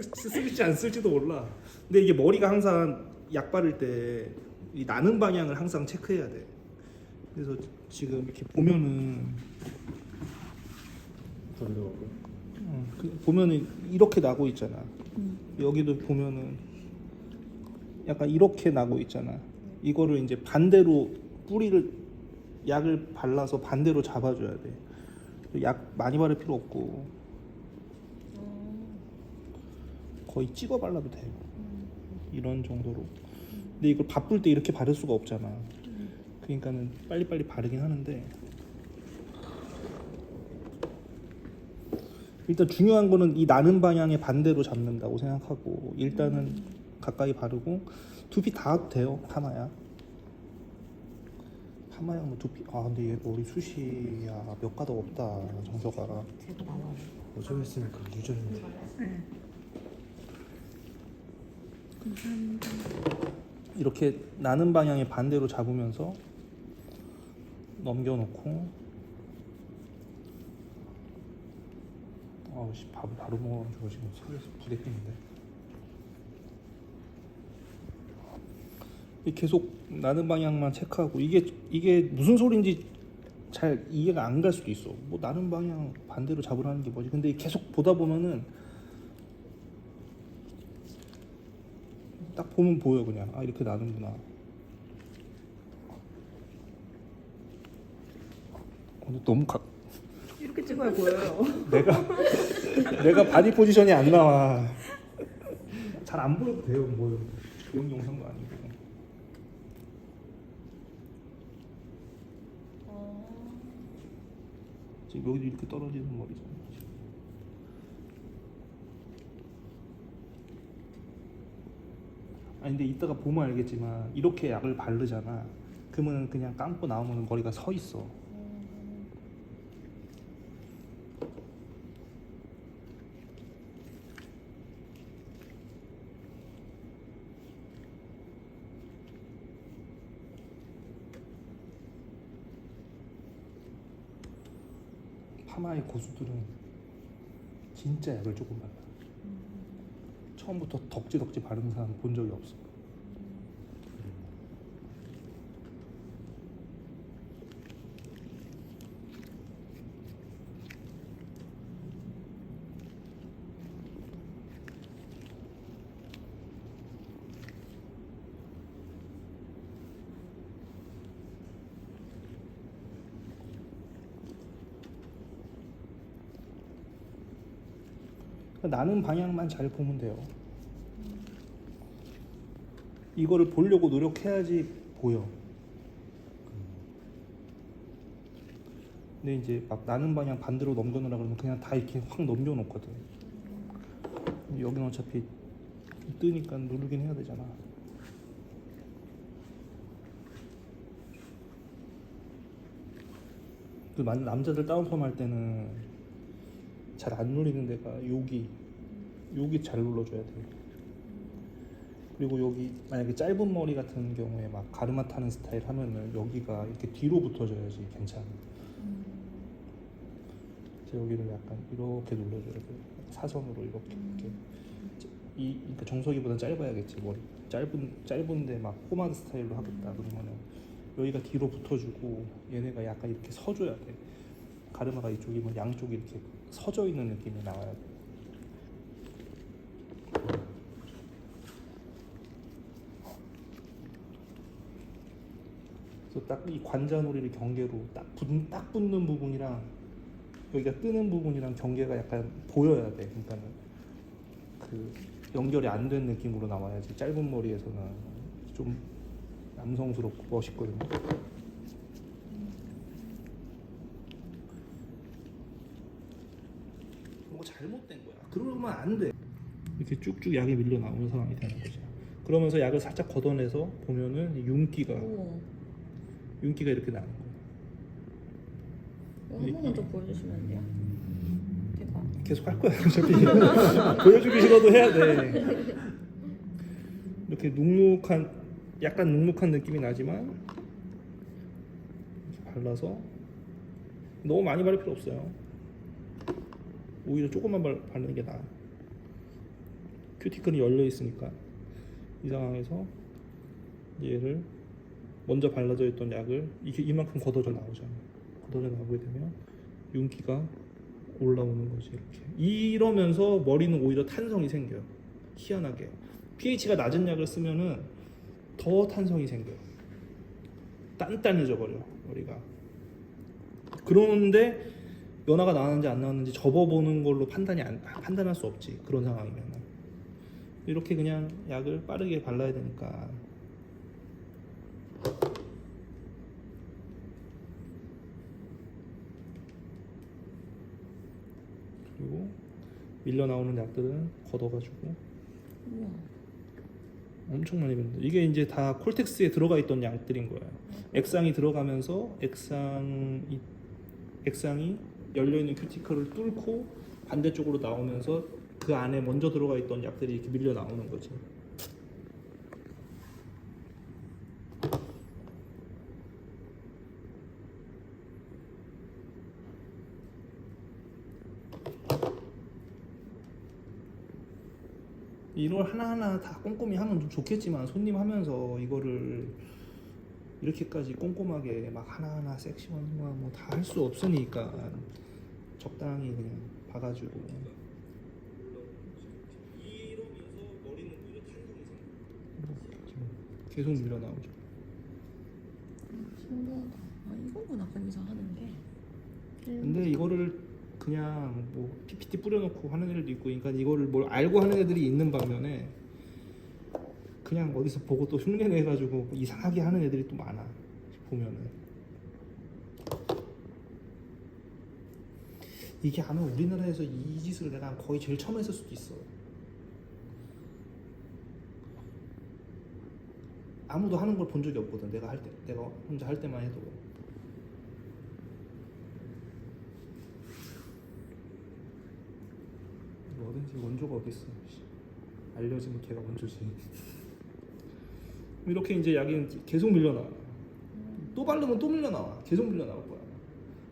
쓸, 쓸지 안 쓸지도 몰라. 근데 이게 머리가 항상 약 바를 때 이 나는 방향을 항상 체크해야 돼. 그래서 지금 이렇게 보면은 돌려고. 어, 그 보면은 이렇게 나고 있잖아. 여기도 보면은 약간 이렇게 나고 있잖아. 이거를 이제 반대로 뿌리를 약을 발라서 반대로 잡아줘야 돼. 약 많이 바를 필요 없고 거의 찍어 발라도 돼. 이런 정도로. 근데 이걸 바쁠 때 이렇게 바를 수가 없잖아. 그러니까는 빨리빨리 바르긴 하는데 일단 중요한 거는 이 나는 방향의 반대로 잡는다고 생각하고 일단은 가까이 바르고 두피 다 돼요 파마야 파마야 뭐 두피 아 근데 얘 머리 숱이 야 몇 가닥 없다 정서가. 어쩌고 있으니까 유전인데. 이렇게 나는 방향의 반대로 잡으면서 넘겨놓고. 아우씨 밥을 바로 먹어가지고 지금 속에서 부대끼는데. 이 계속 나는 방향만 체크하고 이게 이게 무슨 소린지 잘 이해가 안 갈 수도 있어. 뭐 나는 방향 반대로 잡으라는 게 뭐지? 근데 계속 보다 보면은 딱 보면 보여 그냥. 아 이렇게 나는구나. 오늘 너무 가, 이렇게 찍어야 보여요. 내가 내가 바디 포지션이 안 나와. 잘 안 보여도 돼요 뭐. 그런 영상도 아니고. 지금 여기도 이렇게 떨어지는 머리잖아 아니 근데 이따가 보면 알겠지만 이렇게 약을 바르잖아 그러면 그냥 감고 나오면 머리가 서 있어 파마의 고수들은 진짜 약을 조금 발라. 처음부터 덕지덕지 바르는 사람 본 적이 없어. 나는 방향만 잘 보면 돼요. 이거를 보려고 노력해야지 보여. 근데 이제 막 나는 방향 반대로 넘겨놓으라 그러면 그냥 다 이렇게 확 넘겨놓거든. 여기는 어차피 뜨니까 누르긴 해야 되잖아. 그 만- 남자들 다운펌 할 때는 잘 안 눌리는 데가 여기 여기 잘 눌러줘야 돼. 그리고 여기 만약에 짧은 머리 같은 경우에 막 가르마 타는 스타일 하면은 여기가 이렇게 뒤로 붙어줘야지 괜찮아. 그래서 여기를 약간 이렇게 눌러줘야 돼. 사선으로 이렇게 이렇게. 이 그러니까 정석이보다 짧아야겠지 머리. 짧은 짧은데 막 포마드 스타일로 하겠다 그러면은 여기가 뒤로 붙어주고 얘네가 약간 이렇게 서줘야 돼. 가르마가 이쪽이면 양쪽이 이렇게 서져 있는 느낌이 나와야 돼. 그래서 딱 이 관자놀이를 경계로 딱, 붙, 딱 붙는 부분이랑 여기가 뜨는 부분이랑 경계가 약간 보여야 돼. 그러니까는 그 연결이 안 된 느낌으로 나와야지 짧은 머리에서는 좀 남성스럽고 멋있거든요. 뭔가 잘못된 거야. 그러면 안 돼. 이렇게 쭉쭉 약이 밀려 나오는 상황이 되는 거죠. 그러면서 약을 살짝 걷어내서 보면은 윤기가 오. 윤기가 이렇게 나는 거야. 이거 한 번만 더 보여주시면 안 돼요? 제가 계속 할 거야. 어차피 보여주기 싫어도 해야 돼. 이렇게 눅눅한 약간 눅눅한 느낌이 나지만 발라서 너무 많이 바를 필요 없어요. 오히려 조금만 발, 바르는 게 나아. 큐티클이 열려 있으니까 이 상황에서 얘를 먼저 발라져 있던 약을 이게 이만큼 걷어져 나오잖아. 걷어져 나오게 되면 윤기가 올라오는 거지 이렇게. 이러면서 머리는 오히려 탄성이 생겨요. 희한하게 pH가 낮은 약을 쓰면은 더 탄성이 생겨요. 단단해져 버려 머리가. 그러는데 연화가 나왔는지 안 나왔는지 접어보는 걸로 판단이 안, 판단할 수 없지 그런 상황이면 이렇게 그냥 약을 빠르게 발라야 되니까 그리고 밀려 나오는 약들은 걷어가지고 우와. 엄청 많이 뱉는다. 이게 이제 다 콜텍스에 들어가 있던 약들인 거예요. 액상이 들어가면서 액상이 액상이 열려 있는 큐티클을 뚫고 반대쪽으로 나오면서 그 안에 먼저 들어가 있던 약들이 이렇게 밀려 나오는 거지. 이걸 하나하나 다 꼼꼼히 하면 좀 좋겠지만 손님 하면서 이거를 이렇게까지 꼼꼼하게 막 하나하나 섹션만 뭐다 할 수 없으니까 적당히 그냥 봐가지고 계속 밀려 나오죠. 신기하다. 아 이거구나 거기서 하는 게. 근데 이거를 그냥 뭐 PPT 뿌려놓고 하는 애들도 있고, 그러니까 이거를 뭘 알고 하는 애들이 있는 반면에 그냥 어디서 보고 또 흉내내 가지고 이상하게 하는 애들이 또 많아 보면은. 이게 아마 우리나라에서 이 짓을 내가 거의 제일 처음 했을 수도 있어. 아무도 하는 걸 본 적이 없거든. 내가 할 때, 내가 혼자 할 때만 해도. 뭐든지 원조가 어디 있어? 알려지면 걔가 원조지. 이렇게 이제 약이 계속 밀려 나와. 또 바르면 또 밀려 나와. 계속 밀려 나올 거야.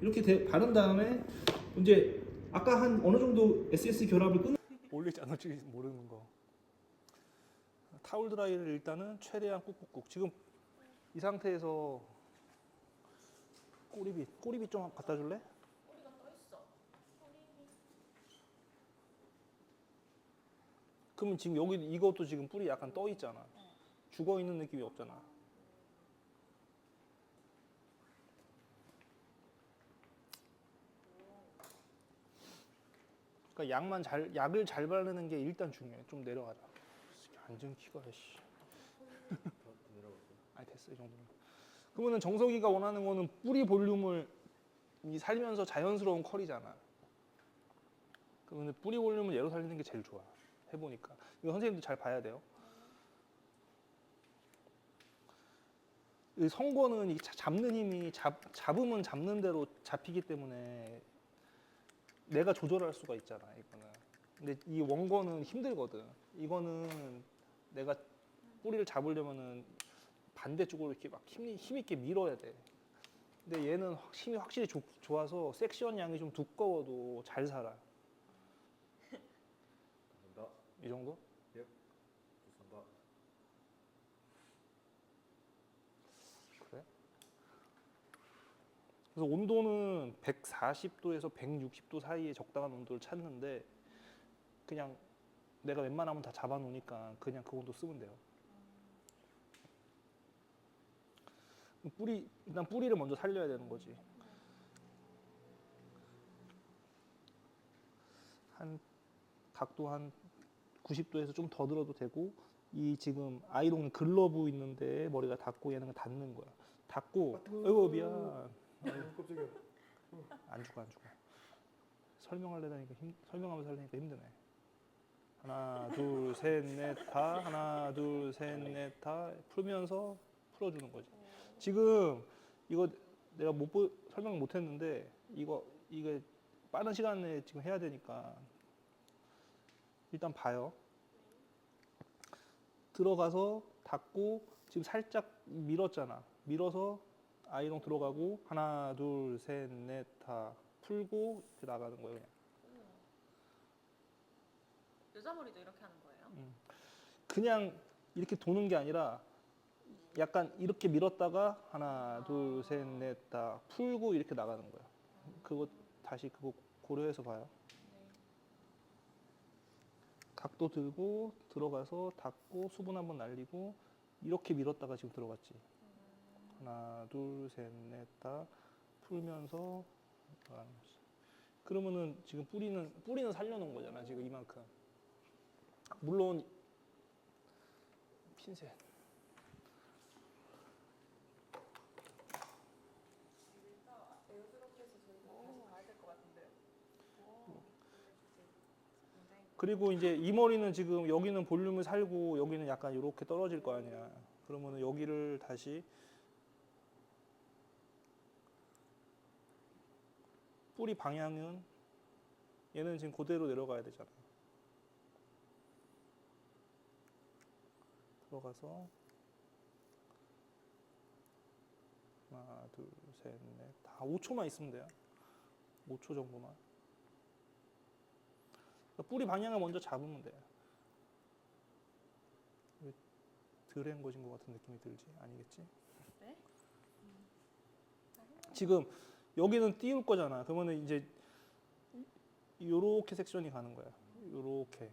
이렇게 대- 바른 다음에 이제 아까 한 어느 정도 SS 결합을 끊. 올릴지 안 올릴지 모르는 거. 타올 드라이를 일단은 최대한 꾹꾹꾹. 지금 이 상태에서 꼬리빗 꼬리빗 좀 갖다 줄래? 그러면 지금 여기 이것도 지금 뿔이 약간 떠 있잖아. 죽어 있는 느낌이 없잖아. 그러니까 약만 잘 약을 잘 바르는 게 일단 중요해. 좀 내려가자. 안전 키가 씨. 아니 됐어 이 정도는. 그러면은 정석이가 원하는 거는 뿌리 볼륨을 이 살면서 자연스러운 컬이잖아. 그러면 뿌리 볼륨을 얘로 살리는 게 제일 좋아. 해보니까 이거 선생님도 잘 봐야 돼요. 이 자- 잡는 힘이 잡, 잡으면 잡는 대로 잡히기 때문에 내가 조절할 수가 있잖아 이거는. 근데 이 원권은 힘들거든. 이거는 내가 뿌리를 잡으려면은 반대쪽으로 이렇게 막 힘, 힘 있게 밀어야 돼. 근데 얘는 확- 힘이 확실히 좋, 좋아서 섹션 양이 좀 두꺼워도 잘 살아. 이 정도? 그래? 그래서 온도는 140도에서 160도 사이에 적당한 온도를 찾는데 그냥 내가 웬만하면 다 잡아놓으니까 그냥 그 온도 쓰면 돼요. 뿌리 일단 뿌리를 먼저 살려야 되는 거지. 한 각도 한 90도에서 좀 더 들어도 되고 이 지금 아이롱 글러브 있는데 머리가 닿고 얘는 닿는 거야. 닿고 아이고 미안. 깜짝이야. 안 죽어 안 죽어. 설명하려니까 힘 설명하면서 하려니까 힘드네. 하나 둘 셋 넷 다 하나 둘 셋 넷 다 풀면서 풀어주는 거지. 지금 이거 내가 못 보, 설명 못 했는데 이거 이게 빠른 시간에 지금 해야 되니까 일단 봐요. 들어가서 닫고 지금 살짝 밀었잖아. 밀어서 아이롱 들어가고 하나 둘 셋 넷 다 풀고 이렇게 나가는 거예요. 그냥. 여자 머리도 이렇게 하는 거예요? 그냥 이렇게 도는 게 아니라 약간 이렇게 밀었다가 하나 둘 셋 넷 다 풀고 이렇게 나가는 거야. 그거 다시 그거 고려해서 봐요. 네. 각도 들고 들어가서 닫고 수분 한번 날리고 이렇게 밀었다가 지금 들어갔지. 하나 둘 셋 넷 다 풀면서. 그러면은 지금 뿌리는 뿌리는 살려놓은 거잖아 지금 이만큼. 물론 핀셋. 자연스럽게 해서 저희가 다시 가야 될 것 같은데요. 그리고 이제 이 머리는 지금 여기는 볼륨을 살고 여기는 약간 이렇게 떨어질 거 아니야. 그러면은 여기를 다시 뿌리 방향은 얘는 지금 그대로 내려가야 되잖아. 들어가서 하나, 둘, 셋, 넷, 다 5초만 있으면 돼요. 5초 정도만. 그러니까 뿌리 방향을 먼저 잡으면 돼요. 왜 덜한 것인 것 같은 느낌이 들지? 아니겠지? 네? 지금 여기는 띄울 거잖아. 그러면은 이제 요렇게 섹션이 가는 거야. 요렇게.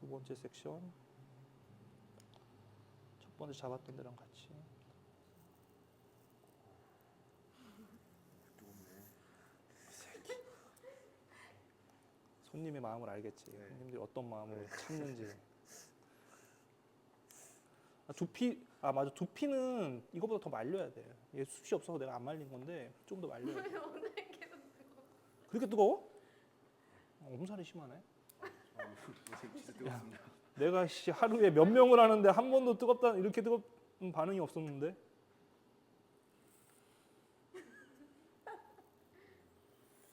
두 번째 섹션. 첫 번째 잡았던 데랑 같이. 손님의 마음을 알겠지. 네. 손님들이 어떤 마음으로 참는지. 아, 두피 아 맞아 두피는 이거보다 더 말려야 돼. 얘 숱이 없어서 내가 안 말린 건데 좀 더 말려야 돼. 오늘 계속 그렇게 뜨거워? 어, 엄살이 심하네. 내가 씨 하루에 몇 명을 하는데 한 번도 뜨겁다 이렇게 뜨겁 은 반응이 없었는데.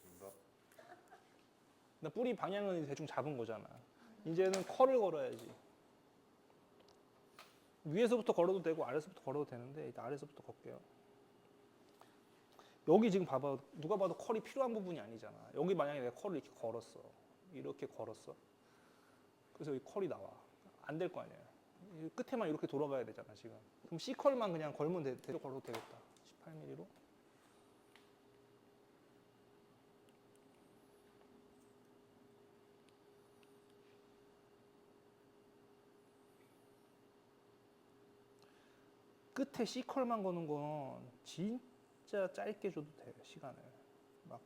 감사합니다. 나 뿌리 방향은 대충 잡은 거잖아. 이제는 컬을 걸어야지. 위에서부터 걸어도 되고 아래서부터 걸어도 되는데 일단 아래서부터 걸게요. 여기 지금 봐봐 누가 봐도 컬이 필요한 부분이 아니잖아. 여기 만약에 내가 컬을 이렇게 걸었어, 이렇게 걸었어. 그래서 여기 컬이 나와. 안 될 거 아니야. 이 끝에만 이렇게 돌아가야 되잖아 지금. 그럼 C 컬만 그냥 걸면 돼, 대 걸어도 되겠다. 18mm로. 끝에 C컬만 거는 건 진짜 짧게 줘도 돼 시간을. 막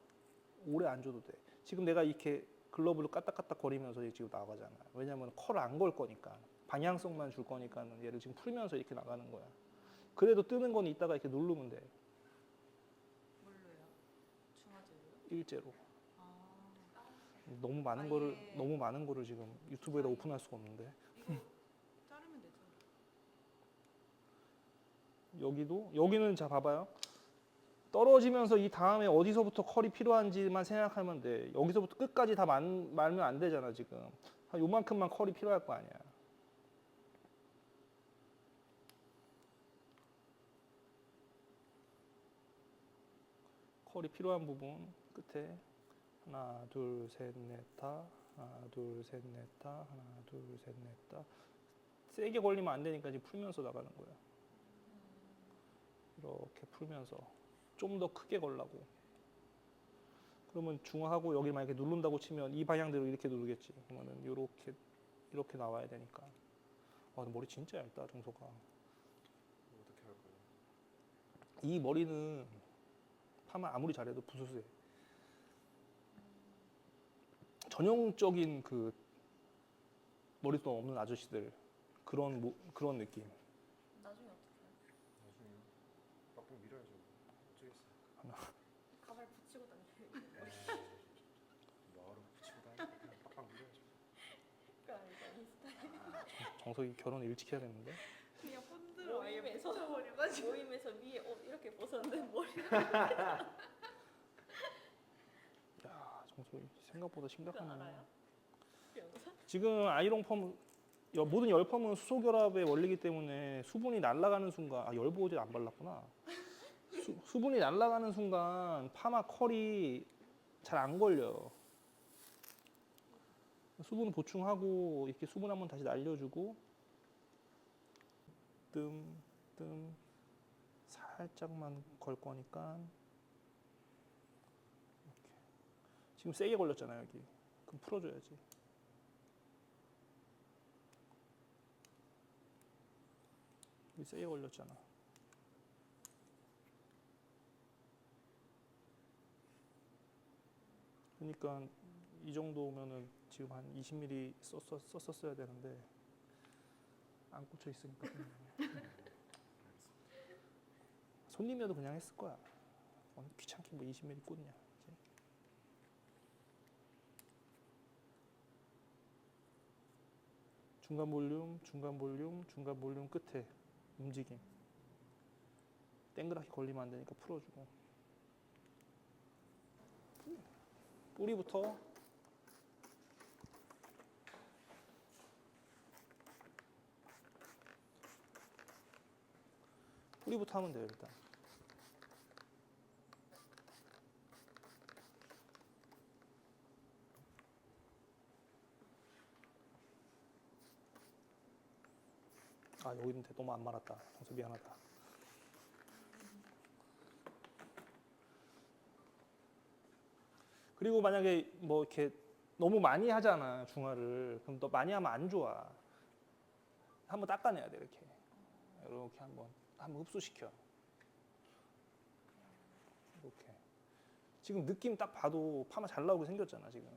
오래 안 줘도 돼. 지금 내가 이렇게 글러브를 까딱까딱 거리면서 지금 나가잖아. 왜냐면 컬을 안걸 거니까. 방향성만 줄 거니까는 얘를 지금 풀면서 이렇게 나가는 거야. 그래도 뜨는 건 이따가 이렇게 누르면 돼. 뭘로요? 중화제로요? 일제로. 아. 너무 많은. 거를 너무 많은 거를 지금 유튜브에다 오픈할 수가 없는데. 이거 자르면 되죠. 여기도 여기는 자 봐봐요. 떨어지면서 이 다음에 어디서부터 컬이 필요한지만 생각하면 돼. 여기서부터 끝까지 다 만, 말면 안 되잖아 지금. 한 요만큼만 컬이 필요할 거 아니야. 컬이 필요한 부분 끝에 하나 둘 셋 넷다 하나 둘 셋 넷다 하나 둘 셋 넷다 세게 걸리면 안 되니까 지금 풀면서 나가는 거야. 이렇게 풀면서 좀 더 크게 걸라고. 그러면 중화하고 여기 만약에 누른다고 치면 이 방향대로 이렇게 누르겠지. 그러면은 이렇게 이렇게 나와야 되니까. 와, 근데 머리 진짜 얇다 정소가. 어떻게 할까요? 이 머리는 파마 아무리 잘해도 부스스해. 전형적인 그 머리도 없는 아저씨들 그런 모- 그런 느낌. 나중에 어떻게 해요? 나중에 빡빡 밀어야죠. 어쩌겠어요. 가발 붙이고 다니세요. 에이, 뭐하러 붙이고 다니까 그냥 빡빡 밀어야죠. 그거 아니죠 인스타. 정석이 결혼 일찍 해야 되는데. 그냥 본드로 아예 붙여버려가지고 모임에서 위에 옷 이렇게 벗었는데 머리. 야, 정석이 생각보다 심각하네. 알아요? 그 영상? 지금 아이롱 펌 여- 모든 열펌은 수소 결합의 원리이기 때문에 수분이 날아가는 순간 아 열보호제 안 발랐구나. 수, 수분이 날아가는 순간 파마 컬이 잘 안 걸려. 수분 보충하고 이렇게 수분 한번 다시 날려주고 뜸, 뜸 살짝만 걸 거니까 이렇게. 지금 세게 걸렸잖아요 여기. 그럼 풀어줘야지. 여기 세게 걸렸잖아. 그러니까 이 정도면은 지금 한 20mm 썼었, 썼었어야 되는데 안 꽂혀 있으니까. 손님이어도 그냥 했을 거야. 어, 귀찮게 뭐 20mm 꽂냐. 그치? 중간 볼륨, 중간 볼륨, 중간 볼륨 끝에 움직임. 땡그랗게 걸리면 안 되니까 풀어주고. 뿌리부터 뿌리부터 하면 돼요 일단. 아 여기 있는데 너무 안 말았다. 정수 미안하다. 그리고 만약에 뭐 이렇게 너무 많이 하잖아 중화를. 그럼 너 많이 하면 안 좋아. 한번 닦아내야 돼 이렇게. 이렇게 한번 한번 흡수시켜. 이렇게. 지금 느낌 딱 봐도 파마 잘 나오게 생겼잖아 지금.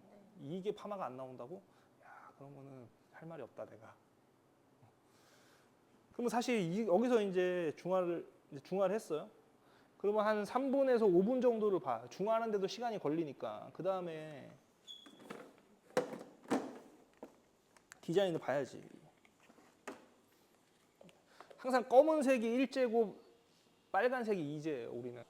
이게 파마가 안 나온다고? 야 그러면은 할 말이 없다 내가. 그러면 사실 이, 여기서 이제 중화를 이제 중화를 했어요. 그러면 한 3분에서 5분 정도를 봐. 중화하는데도 시간이 걸리니까. 그 다음에 디자인을 봐야지 항상 검은색이 일제고 빨간색이 이제예요 우리는.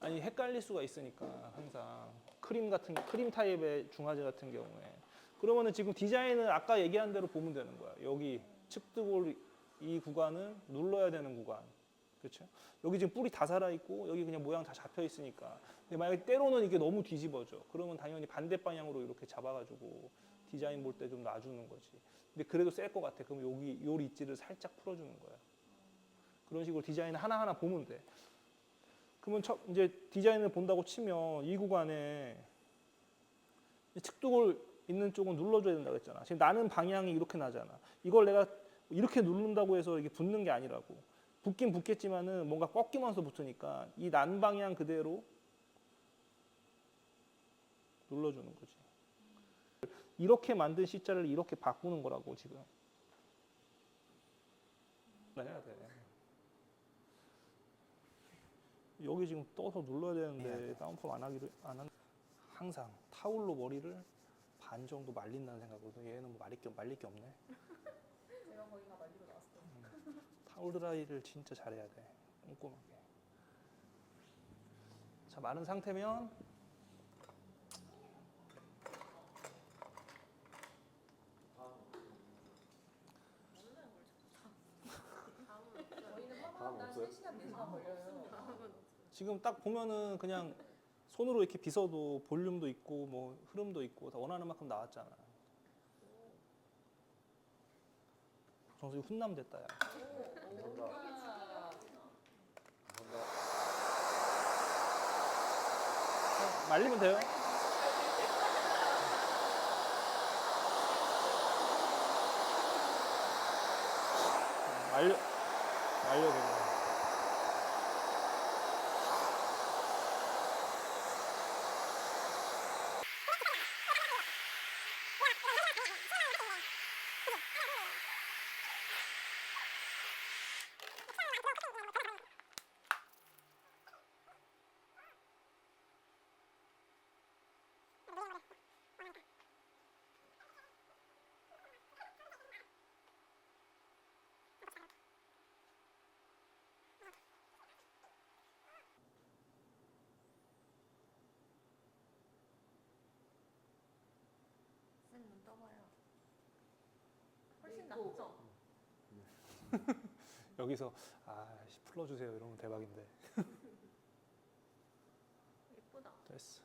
아니 헷갈릴 수가 있으니까 항상. 크림 같은 크림 타입의 중화제 같은 경우에. 그러면은 지금 디자인을 아까 얘기한 대로 보면 되는 거야. 여기 측두골 이 구간은 눌러야 되는 구간. 그렇죠 여기 지금 뿌리 다 살아 있고 여기 그냥 모양 다 잡혀 있으니까. 근데 만약에 때로는 이게 너무 뒤집어져. 그러면 당연히 반대 방향으로 이렇게 잡아 가지고 디자인 볼 때 좀 놔주는 거지 근데 그래도 셀 것 같아. 그럼 여기 요 리치를 살짝 풀어주는 거야. 그런 식으로 디자인 하나 하나 보면 돼. 그러면 첫 이제 디자인을 본다고 치면 이 구간에 이 측두골 있는 쪽은 눌러줘야 된다고 했잖아. 지금 나는 방향이 이렇게 나잖아. 이걸 내가 이렇게 누른다고 해서 이게 붙는 게 아니라고. 붙긴 붙겠지만은 뭔가 꺾이면서 붙으니까 이 난 방향 그대로 눌러주는 거지. 이렇게 만든 C자를 이렇게 바꾸는 거라고 지금. 해야 돼. 여기 지금 떠서 눌러야 되는데 다운펌 안 하기로 안 한. 항상 타올로 머리를 반 정도 말린다는 생각거든. 얘는 뭐 말릴 게 말릴 게 없네. 제가 거의 다 말리고 나왔어요. 타올 드라이를 진짜 잘해야 돼. 꼼꼼하게. 자 마른 상태면 저희는 다음 파마한 없어요? 3시간 4시간 걸려요. 지금 딱 보면은 그냥 손으로 이렇게 빗어도 볼륨도 있고 뭐 흐름도 있고 다 원하는 만큼 나왔잖아. 정수 훈남 됐다 야. 감사합니다. 말리면 돼요. 말려 말려 그냥. 훨씬 낫죠? 여기서 아 씨, 풀어주세요 이러면 대박인데 예쁘다. 됐어.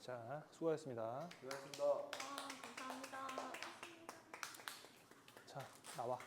자, 수고하셨습니다. 수고하셨습니다. 아 감사합니다. 자, 나와.